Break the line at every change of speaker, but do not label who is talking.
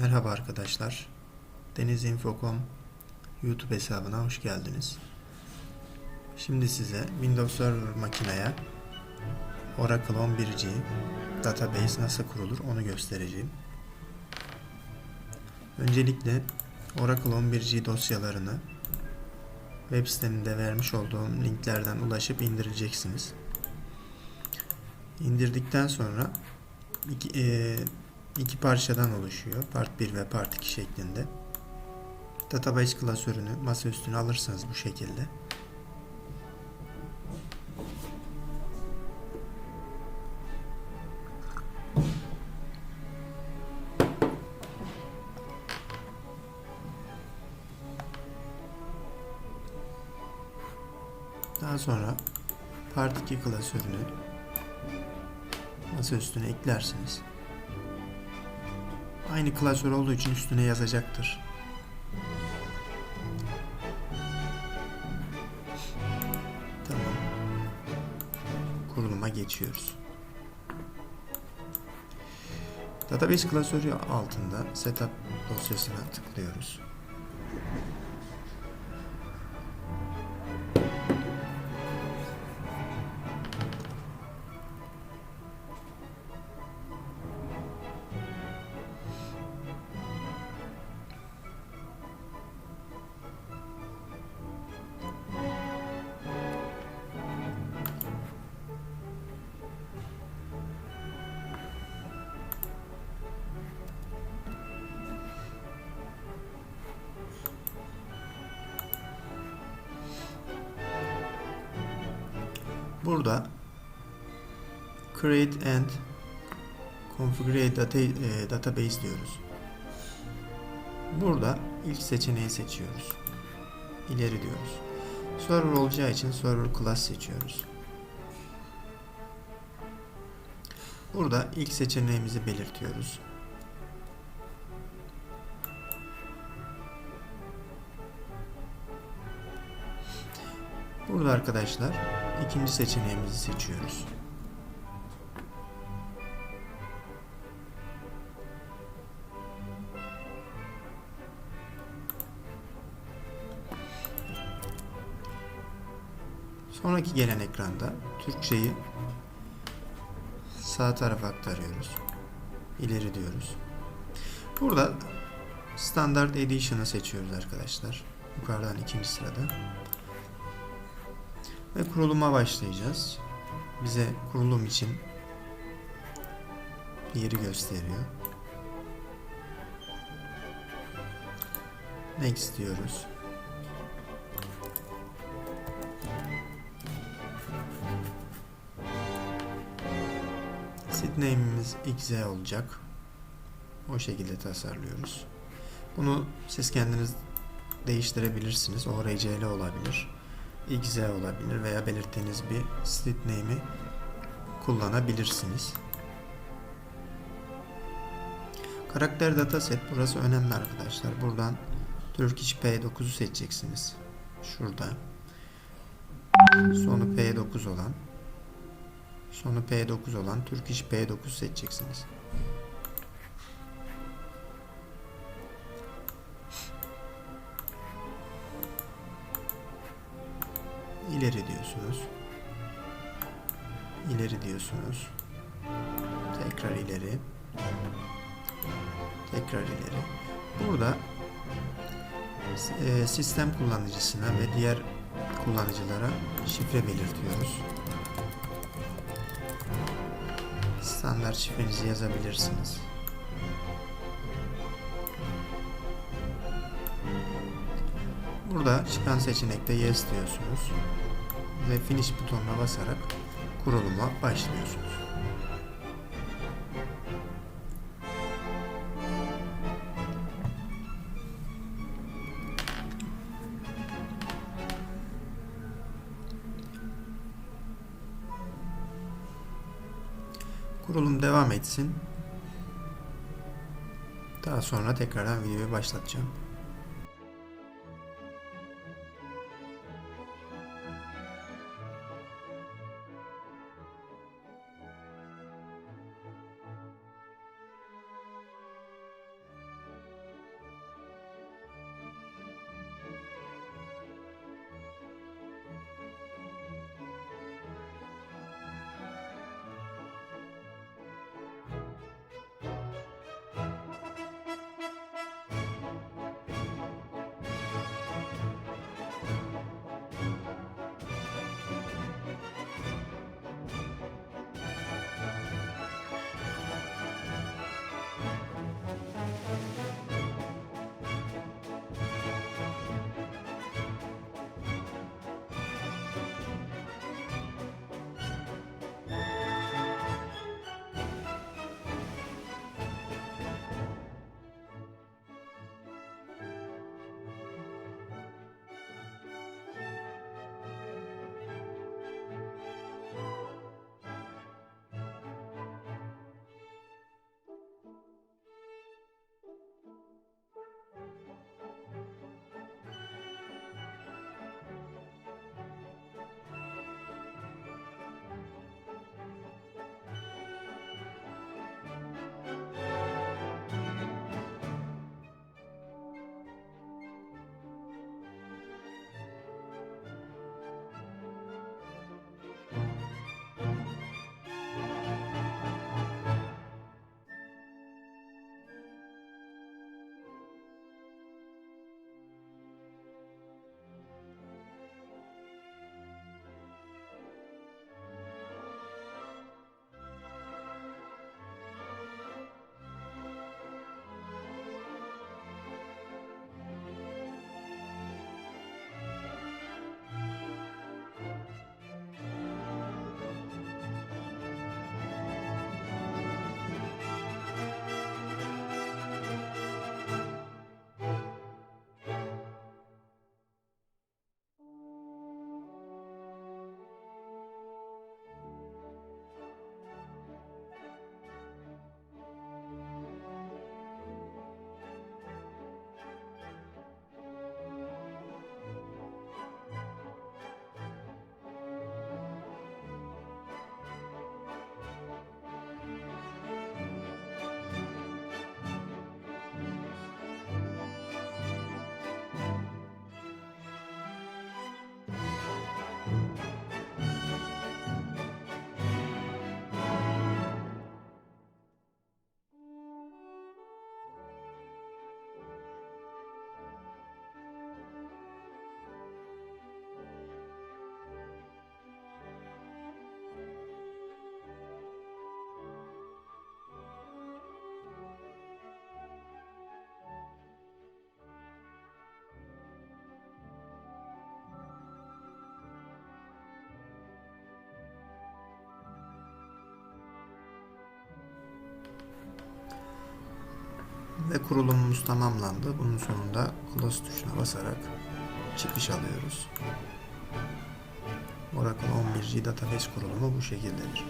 Merhaba arkadaşlar. Deniz Infocom YouTube hesabına hoş geldiniz. Şimdi size Windows Server makineye Oracle 11G database nasıl kurulur onu göstereceğim. Öncelikle Oracle 11G dosyalarını web siteminde vermiş olduğum linklerden ulaşıp indireceksiniz. İndirdikten sonra iki, eee, iki parçadan oluşuyor. Part 1 ve Part 2 şeklinde. Database klasörünü masa üstüne alırsanız bu şekilde. Daha sonra Part 2 klasörünü masa üstüne eklersiniz. Aynı klasör olduğu için üstüne yazacaktır. Tamam. Kuruluma geçiyoruz. Database klasörü altında Setup dosyasına tıklıyoruz. Burada create and configure data, e, database diyoruz. Burada ilk seçeneği seçiyoruz. İleri diyoruz. Server olacağı için server class seçiyoruz. Burada ilk seçeneğimizi belirtiyoruz. Burada arkadaşlar ikinci seçeneğimizi seçiyoruz. Sonraki gelen ekranda Türkçeyi sağ tarafa aktarıyoruz. İleri diyoruz. Burada Standard Edition'ı seçiyoruz arkadaşlar. Yukarıdan ikinci sırada. Ve kuruluma başlayacağız. Bize kurulum için yeri gösteriyor. Next diyoruz. Seed name'imiz XZ olacak. O şekilde tasarlıyoruz. Bunu siz kendiniz değiştirebilirsiniz. ORCL olabilir. XZ olabilir veya belirttiğiniz bir street name'i kullanabilirsiniz. Karakter dataset burası önemli arkadaşlar. Buradan Turkish P9'u seçeceksiniz. Şurada. Sonu P9 olan sonu P9 olan Turkish P9 seçeceksiniz. İleri diyorsunuz. İleri diyorsunuz. Tekrar ileri. Tekrar ileri. Burada e, sistem kullanıcısına ve diğer kullanıcılara şifre belirtiyoruz. Standart şifrenizi yazabilirsiniz. Burada çıkan seçenekte yes diyorsunuz ve finish butonuna basarak kuruluma başlıyorsunuz. Kurulum devam etsin. Daha sonra tekrardan videoyu başlatacağım. Ve kurulumumuz tamamlandı. Bunun sonunda close tuşuna basarak çıkış alıyoruz. Oracle 11G Database kurulumu bu şekildedir.